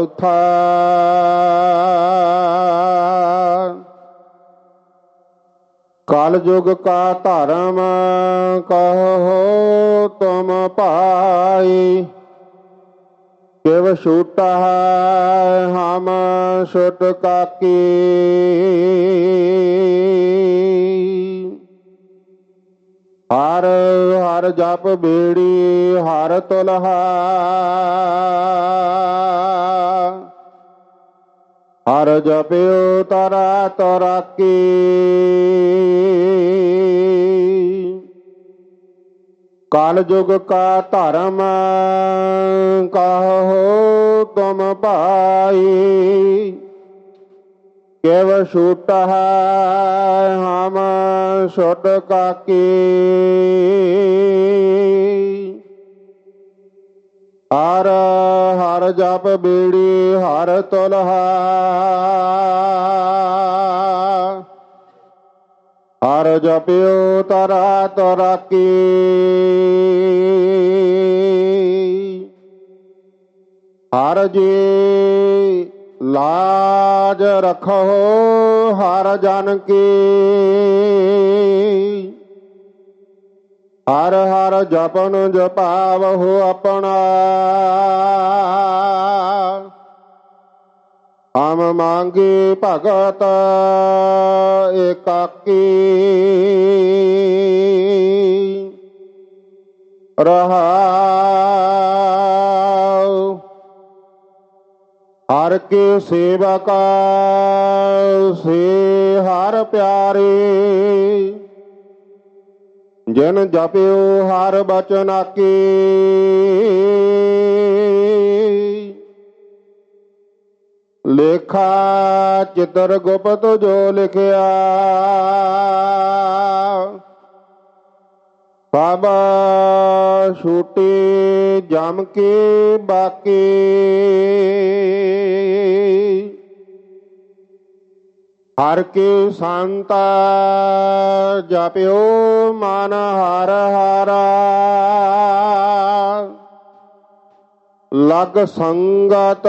ਚੌਥਾ। ਕਲ ਯੁਗ ਕਾ ਧਰਮ ਕਹੋ ਤੁਮ ਭਾਈ। ਕਿਵ ਛੂਟਾ ਹਮ ਛੁਟ ਕਾਕੀ। ਹਰ ਹਰ ਜਪ ਬੇੜੀ ਹਰ ਤੁਲਹਾ। ਹਰ ਜਪਿਓ ਤਰਾ ਤਰਾਕੀ ਕਾਲ ਯੁਗ ਕਾ ਧਰਮ ਕਹੋ ਤੁਮ ਭਾਈ ਕਿਵ ਛੂਟ ਹੈ ਹਮ ਛੁਟ ਕਾਕੀ ਹਰ ਹਰ ਜਪ ਬੀੜੀ, ਹਰ ਤੁਲਹਾ ਹਰ ਜਪਿਓ ਤਰਾ ਤਰਾਕੀ। ਹਰ ਜੀ ਲਾਜ ਰਖੋ ਹਰ ਜਨ ਕੀ। ਹਰ ਹਰ ਜਪਨ ਜਪਾਵਹੁ ਆਪਣਾ। ਹਮ ਮੰਗੀ ਭਗਤ ਏਕਾਕੀ। ਰਹਾਉ। ਹਰ ਕੇ ਸੇਵਕਾ ਸੇ ਹਰ ਪਿਆਰੇ। ਜਨ ਜਪਿਓ ਹਰ ਬਚਨ ਆਕੀ। ਲੇਖਾ ਚਿਤਰ ਗੁਪਤ ਜੋ ਲਿਖਿਆ। ਸਭ ਛੂਟੀ ਜਮ ਕੇ ਬਾਕੀ। ਹਰ ਕੇ ਸੰਤਾ ਜਪਿਓ ਮਨ ਹਰ ਹਰਾ। ਲਗ ਸੰਗਤ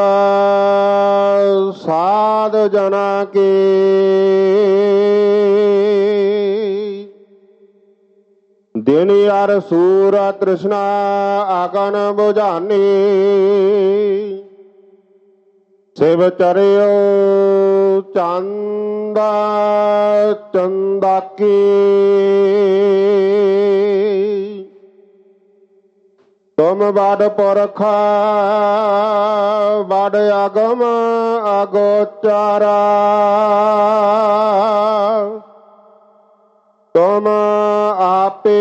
ਸਾਧ ਜਨਾ ਕੇ। ਦਿਨ ਯਾਰ ਸੂਰ ਤ੍ਰਿਸ਼ਨਾ ਆਗਨ ਬੁਝਾਨੀ। ਸਿਵ ਚਰਿਓ ਚੰਦਾ ਚੰਦਾਕੀ ਤੁਮ ਬਾਦ ਪਰਖਾ ਬਾਦ ਆਗਮ ਅਗੋਚਾਰਾ। ਤੁਮ ਆਪੇ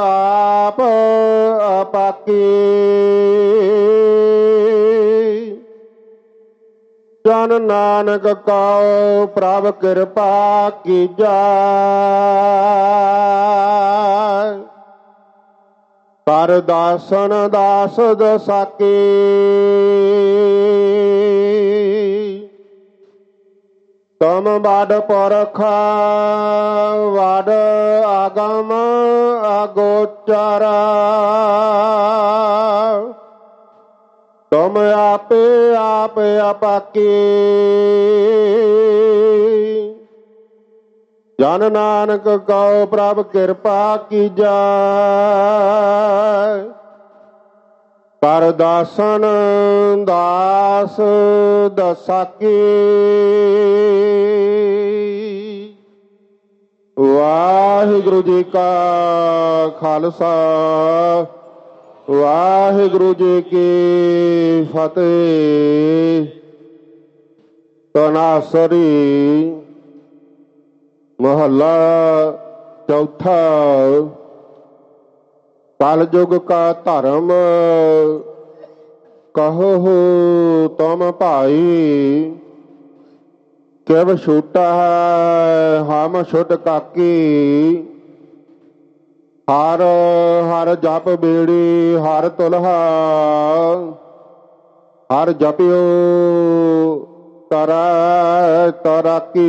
ਆਪ ਅਪਾਕੀ। ਜਨ ਨਾਨਕ ਕਉ ਪ੍ਰਭ ਕਿਰਪਾ ਕੀਜੈ ਕਰ ਦਾਸਨ ਦਾਸ ਦਸਾਕੀ ਤਮ ਬਾਦ ਪਰਖਾ ਵਾਦ ਆਗਮ ਅਗੋਚਰਾ। ਤੁਮ ਆਪੇ ਆਪ ਅਪਾਕੀ। ਜਨ ਨਾਨਕ ਕਉ ਪ੍ਰਭ ਕਿਰਪਾ ਕੀਜੈ। ਕਰ ਦਾਸਨ ਦਾਸ ਦਸਾਕੀ। ਵਾਹਿਗੁਰੂ ਜੀ ਕਾ ਖਾਲਸਾ। ਵਾਹਿਗੁਰੂ ਜੀ ਕੀ ਫਤਿਹ। ਤਨਾਸਰੀ ਮਹੱਲਾ ਚੌਥਾ। ਕਲ ਕਾ ਧਰਮ ਕਹੋ ਤੁਮ ਭਾਈ। ਕਿਵ ਛੂਟਾ ਹੈ ਹਮ ਛੁਟ ਕਾਕੀ। ਹਰ ਹਰ ਜਪ ਬੇੜੀ ਹਰ ਤੁਲਹਾ। ਹਰ ਜਪਿਓ ਤਰਾ ਤਰਾਕੀ।